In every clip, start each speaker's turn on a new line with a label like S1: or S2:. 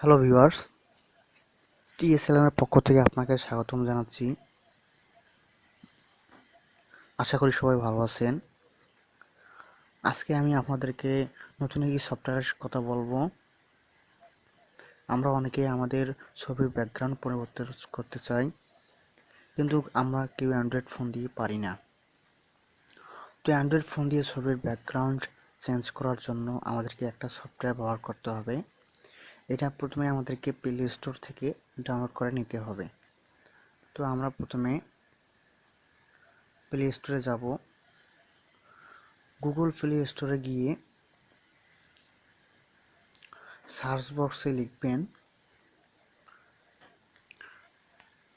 S1: Hello viewers টিএসএলএম এর পক্ষ থেকে আপনাকে স্বাগতম জানাচ্ছি। আশা করি সবাই ভালো আছেন। আজকে আমি আপনাদেরকে নতুন একটি সফটওয়্যারের কথা বলব। আমরা অনেকে আমাদের ছবির ব্যাকগ্রাউন্ড পরিবর্তন করতে চাই, কিন্তু আমরা কেউ অ্যান্ড্রয়েড ফোন দিয়ে পারি না। তো অ্যান্ড্রয়েড ফোন দিয়ে ছবির ব্যাকগ্রাউন্ড চেঞ্জ করার জন্য আমাদেরকে একটা সফটওয়্যার ব্যবহার করতে হবে। এটা প্রথমে আমাদেরকে প্লে স্টোর থেকে ডাউনলোড করে নিতে হবে। তো আমরা প্রথমে প্লে স্টোরে যাব। গুগল প্লে স্টোরে গিয়ে সার্চ বক্সে লিখবেন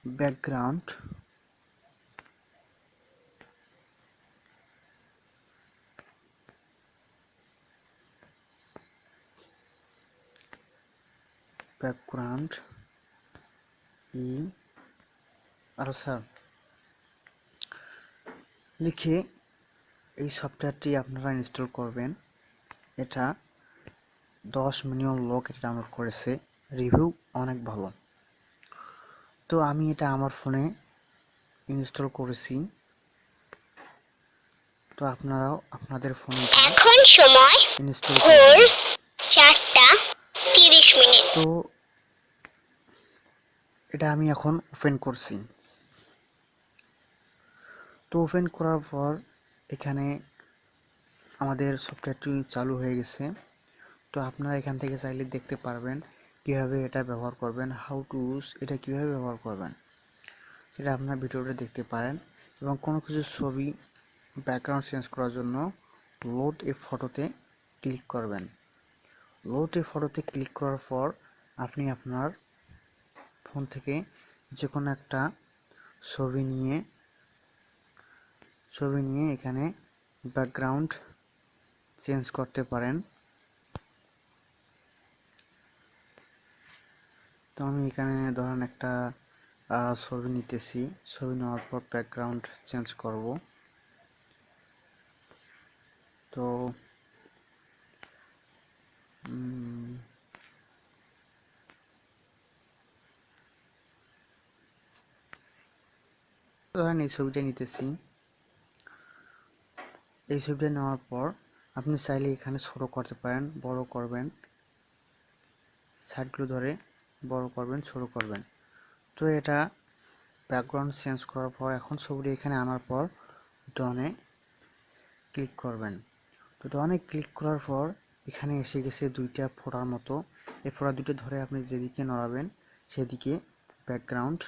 S1: ব্যাকগ্রাউন্ড ব্যাকগ্রাউন্ড ই আরও স্যার লিখে এই সফটওয়্যারটি আপনারা ইনস্টল করবেন। এটা দশ মিলিয়ন লোক এটা ডাউনলোড করেছে। রিভিউ অনেক ভালো। তো আমি এটা আমার ফোনে ইনস্টল করেছি। তো আপনারাও আপনাদের ফোনে
S2: এখন সময়
S1: ইনস্টল
S2: চারটা তিরিশ মিনিট।
S1: তো এটা আমি এখন ওপেন করছি। তো ওপেন করার পর এখানে আমাদের সফটওয়্যারটি চালু হয়ে গেছে। তো আপনারা এখান থেকে চাইলে দেখতে পারবেন কীভাবে এটা ব্যবহার করবেন হাউ টু ইউজ এটা কীভাবে ব্যবহার করবেন। সেটা আপনার ভিডিওটা দেখতে পারেন এবং কোনো কিছু ছবি ব্যাকগ্রাউন্ড চেঞ্জ করার জন্য লোড এ ফটোতে ক্লিক করবেন। লোড এ ফটোতে ক্লিক করার পর আপনি আপনার ফোন থেকে যে কোনো একটা ছবি নিয়ে ছবি নিয়ে এখানে ব্যাকগ্রাউন্ড চেঞ্জ করতে পারেন। তো আমি এখানে ধরেন একটা ছবি নিতেছি। ছবি নেওয়ার পর ব্যাকগ্রাউন্ড চেঞ্জ করব। তো ধরেন এই ছবিটা নিতেছি। এই ছবিটা নেওয়ার পর আপনি চাইলে এখানে ছোট করতে পারেন, বড় করবেন। সাইডগুলো ধরে বড় করবেন, ছোট করবেন। তো এটা ব্যাকগ্রাউন্ড চেঞ্জ করার পর এখন ছবিটি এখানে আনার পর ডনে ক্লিক করবেন। তো ডনে ক্লিক করার পর এখানে এসে গেছে দুইটা ফোড়ার মতো। এই ফোড়া দুটো ধরে আপনি যেদিকে নড়াবেন সেদিকে ব্যাকগ্রাউন্ড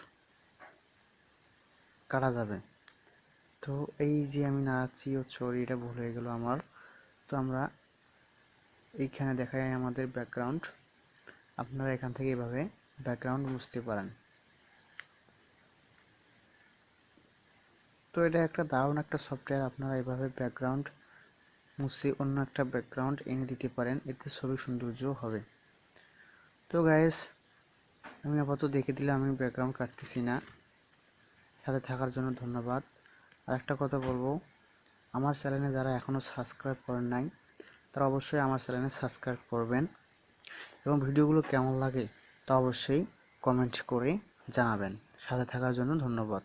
S1: কাটা যাবে। তো এই যে আমি নাড়াচ্ছি, ও সরি, এটা ভুল হয়ে গেল আমার। তো আমরা এইখানে দেখা যায় আমাদের ব্যাকগ্রাউন্ড আপনারা এখান থেকে এভাবে ব্যাকগ্রাউন্ড বুঝতে পারেন। তো এটা একটা দারুণ একটা সফটওয়্যার আপনারা এভাবে ব্যাকগ্রাউন্ড মুছে অন্য একটা ব্যাকগ্রাউন্ড এনে দিতে পারেন, এতে ছবি সৌন্দর্য হবে। তো গাইস আমি আপাতত দেখে দিলে আমি ব্যাকগ্রাউন্ড কাটতেছি না। সাথে থাকার জন্য ধন্যবাদ। আর একটা কথা বলব, আমার চ্যানেলে যারা এখনও সাবস্ক্রাইব করেন নাই, তারা অবশ্যই আমার চ্যানেলে সাবস্ক্রাইব করবেন এবং ভিডিওগুলো কেমন লাগে তা অবশ্যই কমেন্ট করে জানাবেন। সাথে থাকার জন্য ধন্যবাদ।